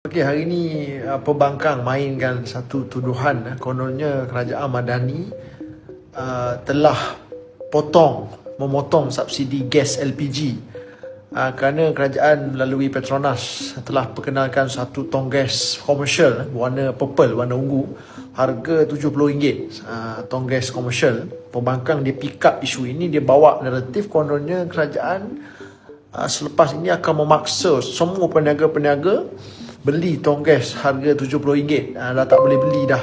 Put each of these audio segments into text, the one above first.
Okey, hari ini uh, pembangkang mainkan satu tuduhan uh, kononnya kerajaan Madani uh, telah potong memotong subsidi gas LPG uh, kerana kerajaan melalui Petronas telah perkenalkan satu tong gas komersial uh, warna purple warna ungu harga RM70 uh, tong gas komersial. Pembangkang dia pick up isu ini dia bawa naratif kononnya kerajaan uh, selepas ini akan memaksa semua peniaga-peniaga beli tong gas harga RM70. Uh, dah tak boleh beli dah.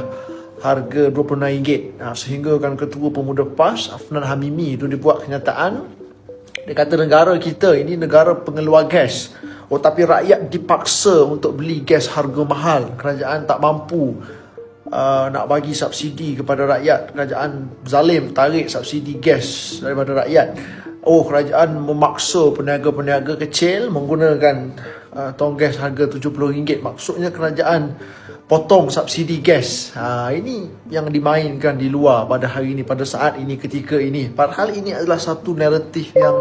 Harga RM26 uh, sehingga kan ketua pemuda PAS Afnan Hamimi itu dia buat kenyataan. Dia kata negara kita ini negara pengeluar gas. Oh tapi rakyat dipaksa untuk beli gas harga mahal. Kerajaan tak mampu uh, nak bagi subsidi kepada rakyat. Kerajaan zalim tarik subsidi gas daripada rakyat. Oh kerajaan memaksa peniaga-peniaga kecil menggunakan uh, tong gas harga RM70 maksudnya kerajaan potong subsidi gas. Ha, ini yang dimainkan di luar pada hari ini pada saat ini ketika ini. Padahal ini adalah satu naratif yang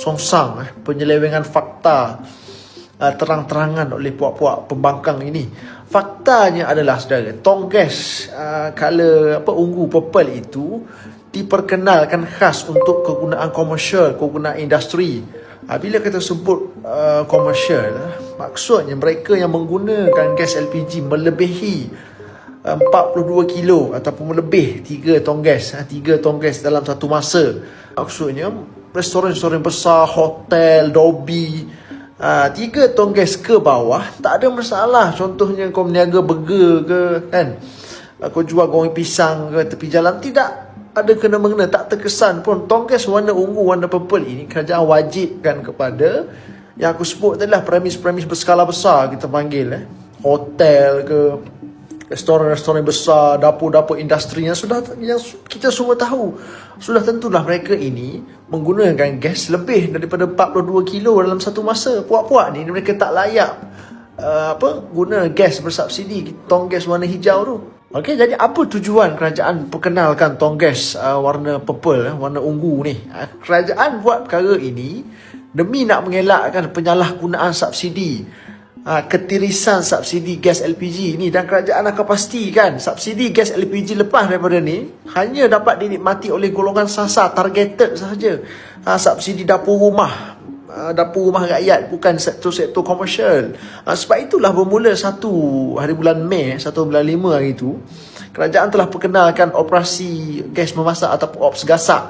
songsang eh, penyelewengan fakta uh, terang-terangan oleh puak-puak pembangkang ini. Faktanya adalah saudara tong gas uh, kala apa ungu purple itu diperkenalkan khas untuk kegunaan komersial, kegunaan industri. Ha, bila kita sebut uh, komersial, uh, maksudnya mereka yang menggunakan gas LPG melebihi uh, 42 kilo ataupun melebih 3 tong gas, uh, 3 tong gas dalam satu masa. Maksudnya restoran-restoran besar, hotel, dobi, uh, 3 tong gas ke bawah tak ada masalah. Contohnya kau meniaga burger ke kan? Kau jual goreng pisang ke tepi jalan tidak ada kena mengena tak terkesan pun. Tongkes warna ungu warna purple ini kerajaan wajibkan kepada yang aku sebut adalah premis-premis berskala besar kita panggil eh. Hotel ke restoran-restoran besar dapur-dapur industri yang sudah yang kita semua tahu. Sudah tentulah mereka ini menggunakan gas lebih daripada 42 kilo dalam satu masa. Puak-puak ni mereka tak layak uh, apa guna gas bersubsidi tong gas warna hijau tu Okey, jadi apa tujuan kerajaan perkenalkan tong gas uh, warna purple, uh, warna ungu ni? Uh, kerajaan buat perkara ini demi nak mengelakkan penyalahgunaan subsidi, uh, ketirisan subsidi gas LPG ni dan kerajaan akan pastikan subsidi gas LPG lepas daripada ni hanya dapat dinikmati oleh golongan sasar targeted sahaja. Uh, subsidi dapur rumah, uh, dapur rumah rakyat bukan sektor-sektor komersial. Uh, sebab itulah bermula satu hari bulan Mei, satu bulan lima hari itu, kerajaan telah perkenalkan operasi gas memasak ataupun ops gasak.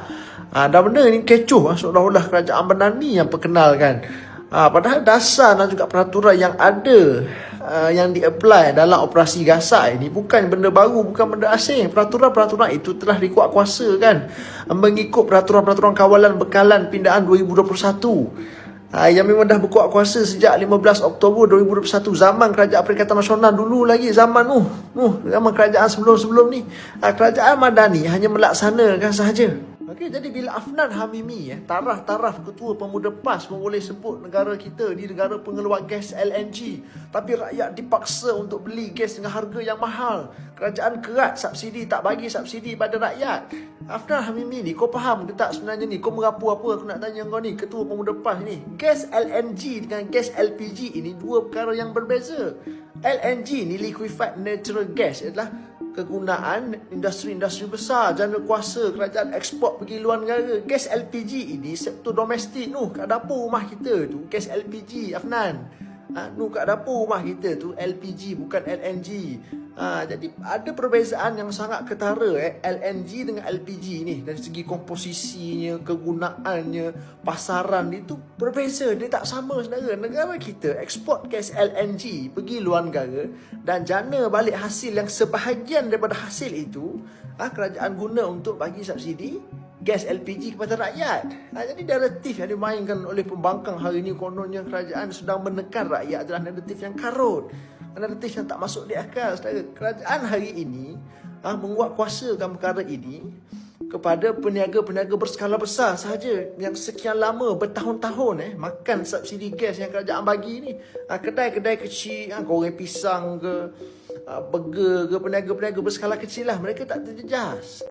Uh, dan benda ni kecoh seolah-olah kerajaan benar ni yang perkenalkan. Uh, padahal dasar dan juga peraturan yang ada uh, yang di-apply dalam operasi gasak ini bukan benda baru, bukan benda asing. Peraturan-peraturan itu telah dikuat kuasa kan mengikut peraturan-peraturan kawalan bekalan pindaan 2021. Ha, yang memang dah berkuat kuasa sejak 15 Oktober 2021 zaman kerajaan Perikatan Nasional dulu lagi zaman tu uh, zaman kerajaan sebelum-sebelum ni ha, kerajaan Madani hanya melaksanakan sahaja Okey, jadi bila Afnan Hamimi, eh, taraf-taraf ketua pemuda PAS pun boleh sebut negara kita ni negara pengeluar gas LNG. Tapi rakyat dipaksa untuk beli gas dengan harga yang mahal. Kerajaan kerat subsidi, tak bagi subsidi pada rakyat. Afnan Hamimi ni, kau faham ke tak sebenarnya ni? Kau merapu apa aku nak tanya kau ni, ketua pemuda PAS ni? Gas LNG dengan gas LPG ini dua perkara yang berbeza. LNG ni liquefied natural gas adalah kegunaan industri-industri besar. Jana kuasa kerajaan ekspor pergi luar negara. Gas LPG ini sektor domestik tu kat dapur rumah kita tu gas LPG Afnan ha, nu kat dapur rumah kita tu LPG bukan LNG ha, jadi ada perbezaan yang sangat ketara eh, LNG dengan LPG ni dari segi komposisinya kegunaannya pasaran itu berbeza. Dia tak sama saudara. Negara kita ekspor gas LNG pergi luar negara dan jana balik hasil yang sebahagian daripada hasil itu ha, kerajaan guna untuk bagi subsidi gas LPG kepada rakyat. Ha, jadi naratif yang dimainkan oleh pembangkang hari ini kononnya kerajaan sedang menekan rakyat adalah naratif yang karut. Naratif yang tak masuk di akal. Saudara. Kerajaan hari ini ha, menguat kuasakan perkara ini kepada peniaga-peniaga berskala besar sahaja yang sekian lama bertahun-tahun eh makan subsidi gas yang kerajaan bagi ni. Ha, kedai-kedai kecil, ha, goreng pisang ke, ha, burger ke, peniaga-peniaga berskala kecil lah. Mereka tak terjejas.